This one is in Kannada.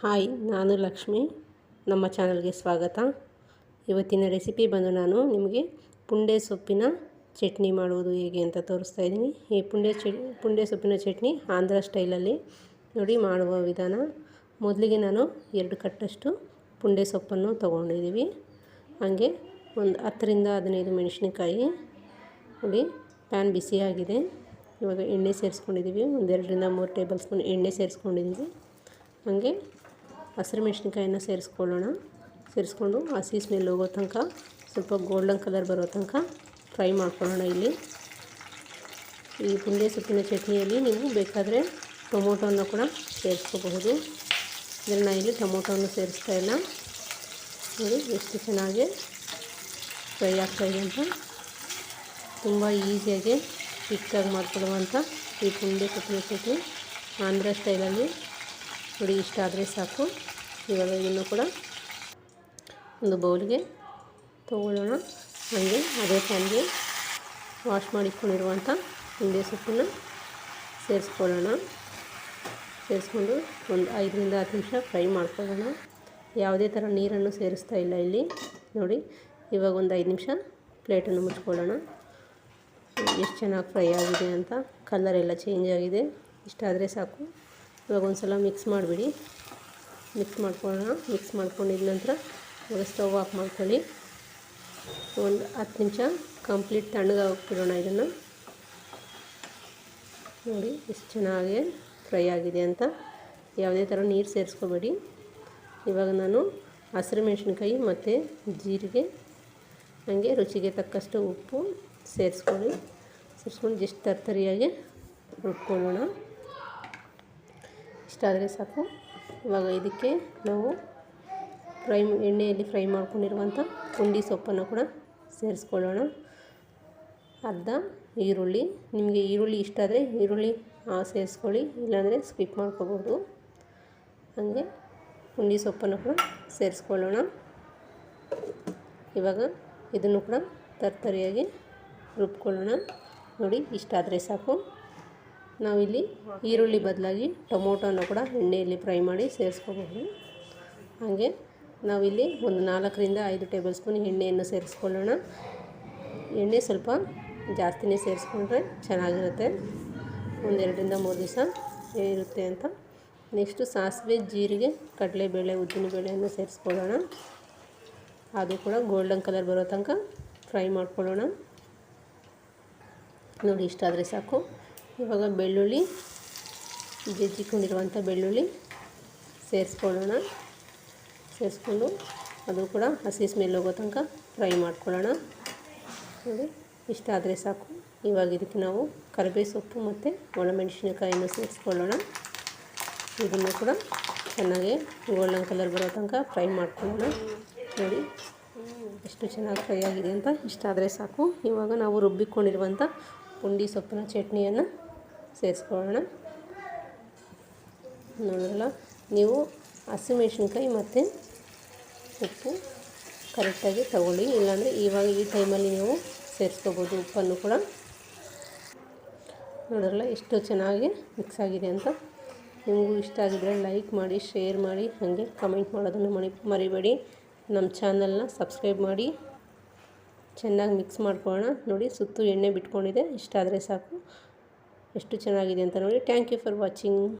ಹಾಯ್, ನಾನು ಲಕ್ಷ್ಮಿ. ನಮ್ಮ ಚಾನಲ್ಗೆ ಸ್ವಾಗತ. ಇವತ್ತಿನ ರೆಸಿಪಿ ಬಂದು ನಾನು ನಿಮಗೆ ಪುಂಡೆ ಸೊಪ್ಪಿನ ಚಟ್ನಿ ಮಾಡುವುದು ಹೇಗೆ ಅಂತ ತೋರಿಸ್ತಾ ಇದ್ದೀನಿ. ಈ ಪುಂಡೆ ಚಟ್ ಪುಂಡೆ ಸೊಪ್ಪಿನ ಚಟ್ನಿ ಆಂಧ್ರ ಸ್ಟೈಲಲ್ಲಿ ನೋಡಿ ಮಾಡುವ ವಿಧಾನ. ಮೊದಲಿಗೆ ನಾನು ಎರಡು ಕಟ್ಟಷ್ಟು ಪುಂಡೆ ಸೊಪ್ಪನ್ನು ತೊಗೊಂಡಿದ್ದೀವಿ. ಹಾಗೆ ಒಂದು ಹತ್ತರಿಂದ ಹದಿನೈದು ಮೆಣಸಿನಕಾಯಿ. ನೋಡಿ, ಪ್ಯಾನ್ ಬಿಸಿಯಾಗಿದೆ. ಇವಾಗ ಎಣ್ಣೆ ಸೇರಿಸ್ಕೊಂಡಿದ್ದೀವಿ. ಒಂದೆರಡರಿಂದ ಮೂರು ಟೇಬಲ್ ಸ್ಪೂನ್ ಎಣ್ಣೆ ಸೇರಿಸ್ಕೊಂಡಿದ್ದೀವಿ. ಹಾಗೆ ಹಸಿರು ಮೆಣಸಿನ್ಕಾಯಿನ ಸೇರಿಸ್ಕೊಳ್ಳೋಣ. ಸೇರಿಸ್ಕೊಂಡು ಹಸಿ ಸ್ಮೆಲ್ ಹೋಗೋ ತನಕ ಸ್ವಲ್ಪ ಗೋಲ್ಡನ್ ಕಲರ್ ಬರೋ ತನಕ ಫ್ರೈ ಮಾಡ್ಕೊಳ್ಳೋಣ ಇಲ್ಲಿ. ಈ ಪುಂಡೆ ಸೊಪ್ಪಿನ ಚಟ್ನಿಯಲ್ಲಿ ನೀವು ಬೇಕಾದರೆ ಟೊಮೊಟೊನ ಕೂಡ ಸೇರಿಸ್ಕೋಬಹುದು. ಇದನ್ನು ಇಲ್ಲಿ ಟೊಮೊಟೊವನ್ನು ಸೇರಿಸ್ತಾ ಇಲ್ಲ. ನೋಡಿ ಎಷ್ಟು ಚೆನ್ನಾಗಿ ಫ್ರೈ ಆಗ್ತಾ ಇದೆ ಅಂತ. ತುಂಬ ಈಸಿಯಾಗಿ ಕ್ವಿಕ್ಕಾಗಿ ಮಾಡ್ಕೊಳ್ಳುವಂಥ ಈ ಪುಂಡೆ ಸೊಪ್ಪಿನ ಚಟ್ನಿ ಆಂಧ್ರ ಸ್ಟೈಲಲ್ಲಿ ನೋಡಿ ಇಷ್ಟ ಆದರೆ ಸಾಕು. ಇವಾಗ ಇದನ್ನು ಕೂಡ ಒಂದು ಬೌಲ್ಗೆ ತೊಗೊಳ್ಳೋಣ. ಹಾಗೆ ಅದೇ ಪ್ಯಾನ್ಗೆ ವಾಶ್ ಮಾಡಿಕೊಂಡಿರುವಂಥ ಹಿಂದೆ ಸೊಪ್ಪನ್ನು ಸೇರಿಸ್ಕೊಳ್ಳೋಣ. ಸೇರಿಸ್ಕೊಂಡು ಒಂದು ಐದರಿಂದ ಹತ್ತು ನಿಮಿಷ ಫ್ರೈ ಮಾಡ್ಕೊಳ್ಳೋಣ. ಯಾವುದೇ ಥರ ನೀರನ್ನು ಸೇರಿಸ್ತಾ ಇಲ್ಲ ಇಲ್ಲಿ. ನೋಡಿ, ಇವಾಗ ಒಂದು ಐದು ನಿಮಿಷ ಪ್ಲೇಟನ್ನು ಮುಚ್ಕೊಳ್ಳೋಣ. ಎಷ್ಟು ಚೆನ್ನಾಗಿ ಫ್ರೈ ಆಗಿದೆ ಅಂತ. ಕಲರ್ ಎಲ್ಲ ಚೇಂಜ್ ಆಗಿದೆ. ಇಷ್ಟ ಆದರೆ ಸಾಕು. ಇವಾಗ ಒಂದು ಸಲ ಮಿಕ್ಸ್ ಮಾಡಿಬಿಡಿ. ಮಿಕ್ಸ್ ಮಾಡ್ಕೊಳ್ಳೋಣ. ಮಿಕ್ಸ್ ಮಾಡ್ಕೊಂಡಿದ ನಂತರ ಇವಾಗ ಸ್ಟವ್ ಆಫ್ ಮಾಡ್ಕೊಳ್ಳಿ. ಒಂದು ಹತ್ತು ನಿಮಿಷ ಕಂಪ್ಲೀಟ್ ತಣ್ಣಗೆ ಇದನ್ನು. ನೋಡಿ ಎಷ್ಟು ಚೆನ್ನಾಗಿ ಫ್ರೈ ಆಗಿದೆ ಅಂತ. ಯಾವುದೇ ಥರ ನೀರು ಸೇರಿಸ್ಕೋಬೇಡಿ. ಇವಾಗ ನಾನು ಹಸಿರು ಮೆಣಸಿನ್ಕಾಯಿ ಮತ್ತು ಜೀರಿಗೆ, ಹಾಗೆ ರುಚಿಗೆ ತಕ್ಕಷ್ಟು ಉಪ್ಪು ಸೇರಿಸ್ಕೊಳ್ಳಿ. ಸೇರಿಸ್ಕೊಂಡು ಜಸ್ಟ್ ತರ್ತರಿಯಾಗಿ ರುಬ್ಕೊಳ್ಳೋಣ. ಇಷ್ಟಾದರೆ ಸಾಕು. ಇವಾಗ ಇದಕ್ಕೆ ನಾವು ಫ್ರೈ ಎಣ್ಣೆಯಲ್ಲಿ ಫ್ರೈ ಮಾಡ್ಕೊಂಡಿರುವಂಥ ಪುಂಡಿ ಸೊಪ್ಪನ್ನು ಕೂಡ ಸೇರಿಸ್ಕೊಳ್ಳೋಣ. ಅರ್ಧ ಈರುಳ್ಳಿ. ನಿಮಗೆ ಈರುಳ್ಳಿ ಇಷ್ಟ ಆದರೆ ಈರುಳ್ಳಿ ಸೇರಿಸ್ಕೊಳ್ಳಿ. ಇಲ್ಲಾಂದರೆ ಸ್ಕಿಪ್ ಮಾಡ್ಕೋಬೋದು. ಹಾಗೆ ಪುಂಡಿ ಸೊಪ್ಪನ್ನು ಕೂಡ ಸೇರಿಸ್ಕೊಳ್ಳೋಣ. ಇವಾಗ ಇದನ್ನು ಕೂಡ ತರ್ತರಿಯಾಗಿ ರುಬ್ಕೊಳ್ಳೋಣ. ನೋಡಿ, ಇಷ್ಟ ಆದರೆ ಸಾಕು. ನಾವಿಲ್ಲಿ ಈರುಳ್ಳಿ ಬದಲಾಗಿ ಟೊಮೊಟೊನ ಕೂಡ ಎಣ್ಣೆಯಲ್ಲಿ ಫ್ರೈ ಮಾಡಿ ಸೇರಿಸ್ಕೋಬಹುದು ಹಾಗೆ ನಾವಿಲ್ಲಿ ಒಂದು ನಾಲ್ಕರಿಂದ ಐದು ಟೇಬಲ್ ಸ್ಪೂನ್ ಎಣ್ಣೆಯನ್ನು ಸೇರಿಸ್ಕೊಳ್ಳೋಣ. ಎಣ್ಣೆ ಸ್ವಲ್ಪ ಜಾಸ್ತಿನೇ ಸೇರಿಸ್ಕೊಂಡ್ರೆ ಚೆನ್ನಾಗಿರುತ್ತೆ. ಒಂದೆರಡರಿಂದ ಮೂರು ದಿವಸ ಇರುತ್ತೆ ಅಂತ. ನೆಕ್ಸ್ಟು ಸಾಸಿವೆ, ಜೀರಿಗೆ, ಕಡಲೆಬೇಳೆ, ಉದ್ದಿನಬೇಳೆಯನ್ನು ಸೇರಿಸ್ಕೊಳ್ಳೋಣ. ಅದು ಕೂಡ ಗೋಲ್ಡನ್ ಕಲರ್ ಬರೋ ತನಕ ಫ್ರೈ ಮಾಡ್ಕೊಳ್ಳೋಣ. ನೋಡಿ ಇಷ್ಟ ಆದರೆ ಸಾಕು. ಇವಾಗ ಬೆಳ್ಳುಳ್ಳಿ ಜಜ್ಜಿಕೊಂಡಿರುವಂಥ ಬೆಳ್ಳುಳ್ಳಿ ಸೇರಿಸ್ಕೊಳ್ಳೋಣ. ಸೇರಿಸ್ಕೊಂಡು ಅದು ಕೂಡ ಹಸಿ ಸ್ಮೆಲ್ ಹೋಗೋ ತನಕ ಫ್ರೈ ಮಾಡ್ಕೊಳ್ಳೋಣ. ನೋಡಿ, ಇಷ್ಟ ಆದರೆ ಸಾಕು. ಇವಾಗ ಇದಕ್ಕೆ ನಾವು ಕರಿಬೇ ಸೊಪ್ಪು ಮತ್ತು ಒಣಮೆಣಸಿನಕಾಯಿಯನ್ನು ಸೇರಿಸ್ಕೊಳ್ಳೋಣ. ಇದನ್ನು ಕೂಡ ಚೆನ್ನಾಗಿ ಗೋಲ್ಡನ್ ಕಲರ್ ಬರೋ ತನಕ ಫ್ರೈ ಮಾಡ್ಕೊಳ್ಳೋಣ. ನೋಡಿ, ಎಷ್ಟು ಚೆನ್ನಾಗಿ ಫ್ರೈ ಆಗಿದೆ ಅಂತ ಇಷ್ಟ ಆದರೆ ಸಾಕು. ಇವಾಗ ನಾವು ರುಬ್ಬಿಕೊಂಡಿರುವಂಥ ಪುಂಡಿ ಸೊಪ್ಪಿನ ಚಟ್ನಿಯನ್ನು ಸೇರಿಸ್ಕೊಳ್ಳೋಣ. ನೋಡಲ್ಲ ನೀವು ಹಸಿಮೆಣ್ಸಿನ್ಕಾಯಿ ಮತ್ತು ಉಪ್ಪು ಕರೆಕ್ಟಾಗಿ ತಗೊಳ್ಳಿ, ಇಲ್ಲಾಂದರೆ ಇವಾಗ ಈ ಟೈಮಲ್ಲಿ ನೀವು ಸೇರಿಸ್ಕೋಬೋದು ಉಪ್ಪನ್ನು ಕೂಡ. ನೋಡಲ್ಲ ಎಷ್ಟು ಚೆನ್ನಾಗಿ ಮಿಕ್ಸ್ ಆಗಿದೆ ಅಂತ. ನಿಮಗೂ ಇಷ್ಟ ಆಗಿದ್ರೆ ಲೈಕ್ ಮಾಡಿ, ಶೇರ್ ಮಾಡಿ, ಹಾಗೆ ಕಮೆಂಟ್ ಮಾಡೋದನ್ನು ಮರಿ ಮರಿಬೇಡಿ. ನಮ್ಮ ಚಾನಲ್ನ ಸಬ್ಸ್ಕ್ರೈಬ್ ಮಾಡಿ. ಚೆನ್ನಾಗಿ ಮಿಕ್ಸ್ ಮಾಡ್ಕೊಳ್ಳೋಣ. ನೋಡಿ, ಸುತ್ತು ಎಣ್ಣೆ ಬಿಟ್ಕೊಂಡಿದೆ. ಇಷ್ಟ ಆದರೆ ಸಾಕು. ಎಷ್ಟು ಚೆನ್ನಾಗಿದೆ ಅಂತ ನೋಡಿ. Thank you for watching